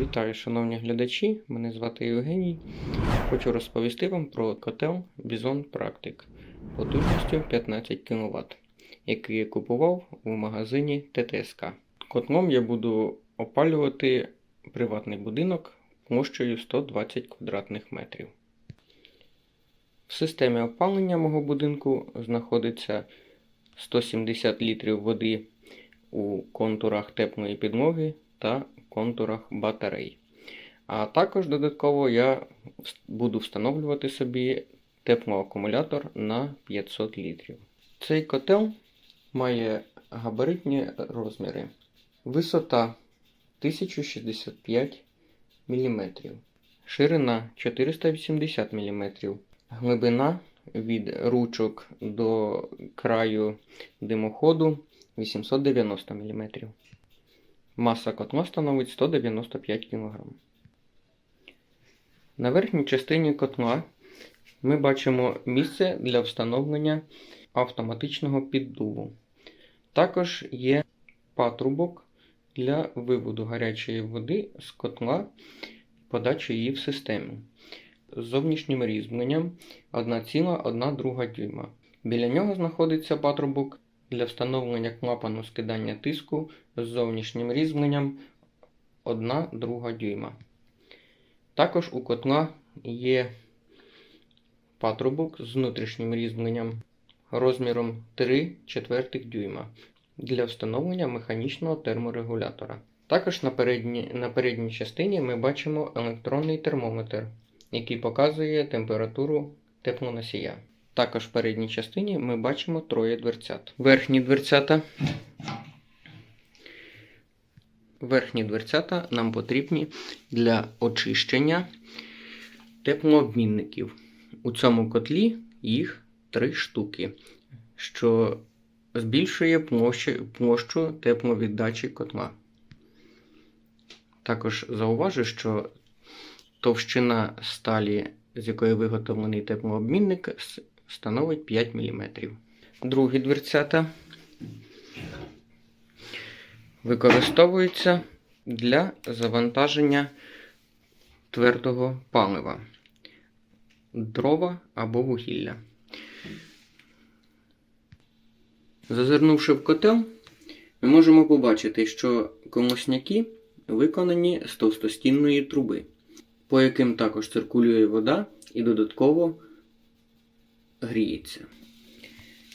Вітаю, шановні глядачі. Мене звати Євгеній. Хочу розповісти вам про котел Bison Practic потужністю 15 кВт, який я купував у магазині ТТСК. Котлом я буду опалювати приватний будинок площею 120 квадратних метрів. В системі опалення мого будинку знаходиться 170 літрів води у контурах теплої підлоги та контурах батарей. А також додатково я буду встановлювати собі теплоакумулятор на 500 літрів. Цей котел має габаритні розміри. Висота 1065 мм, ширина 480 мм, глибина від ручок до краю димоходу 890 мм. Маса котла становить 195 кг. На верхній частині котла ми бачимо місце для встановлення автоматичного піддуву. Також є патрубок для виводу гарячої води з котла подачі її в систему з зовнішнім різьбленням 1,1 дюйма. Біля нього знаходиться патрубок для встановлення клапану скидання тиску з зовнішнім різьбленням 1,2 дюйма. Також у котла є патрубок з внутрішнім різьбленням розміром 3 четвертих дюйма для встановлення механічного терморегулятора. Також на передній, на передній частині ми бачимо електронний термометр, який показує температуру теплоносія. Також в передній частині ми бачимо троє дверцят. Верхні дверцята. Верхні дверцята нам потрібні для очищення теплообмінників. У цьому котлі їх три штуки, що збільшує площу, тепловіддачі котла. Також зауважу, що товщина сталі, з якої виготовлений теплообмінник, становить 5 мм. Другі дверцята використовуються для завантаження твердого палива, дрова або вугілля. Зазирнувши в котел, ми можемо побачити, що колосняки виконані з товстостінної труби, по яким також циркулює вода і додатково гріється.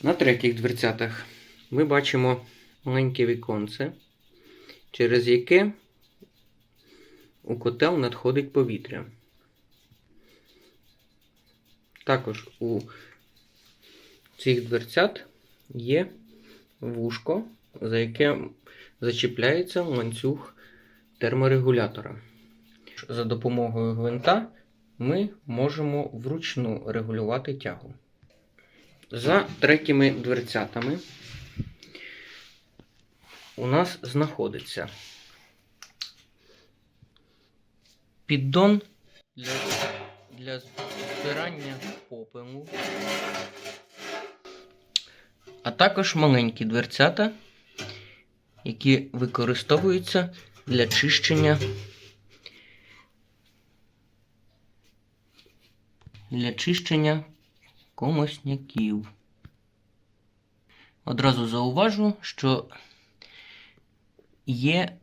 На третіх дверцятах ми бачимо маленьке віконце, через яке у котел надходить повітря. Також у цих дверцят є вушко, за яке зачіпляється ланцюг терморегулятора. За допомогою гвинта ми можемо вручну регулювати тягу. За третіми дверцятами у нас знаходиться піддон для, для збирання попелу, а також маленькі дверцята, які використовуються для чищення для чищення комосняків. Одразу зауважу, що є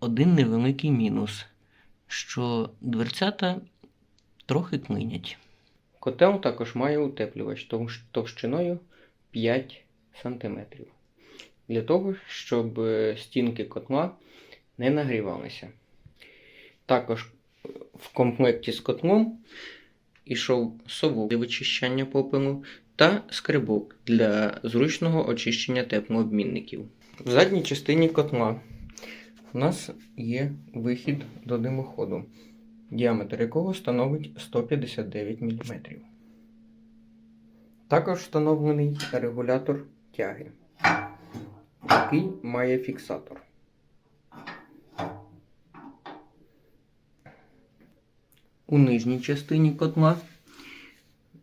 один невеликий мінус, що дверцята трохи клинять. Котел також має утеплювач товщиною 5 см. Для того, щоб е, стінки котла не нагрівалися. Також в комплекті з котлом ішов совок для вичищання попелу та скрибок для зручного очищення теплообмінників. В задній частині котла у нас є вихід до димоходу, діаметр якого становить 159 мм. Також встановлений регулятор тяги, який має фіксатор. У нижній частині котла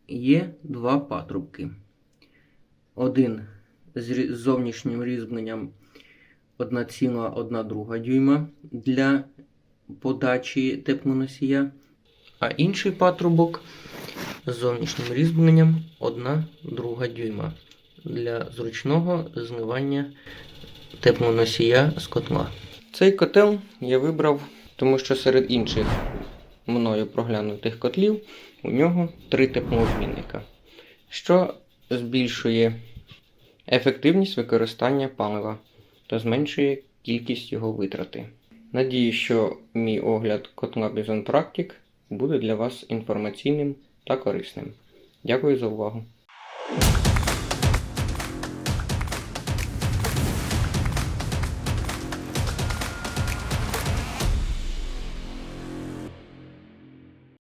є два патрубки. Один з зовнішнім різьбленням 1,1 дюйма для подачі теплоносія, а інший патрубок з зовнішнім різьбленням 1-2 дюйма для зручного змивання теплоносія з котла. Цей котел я вибрав, тому що серед інших мною проглянутих котлів у нього три теплообмінника, що збільшує ефективність використання палива та зменшує кількість його витрати. Надію, що мій огляд котла Bison Practic буде для вас інформаційним та корисним. Дякую за увагу.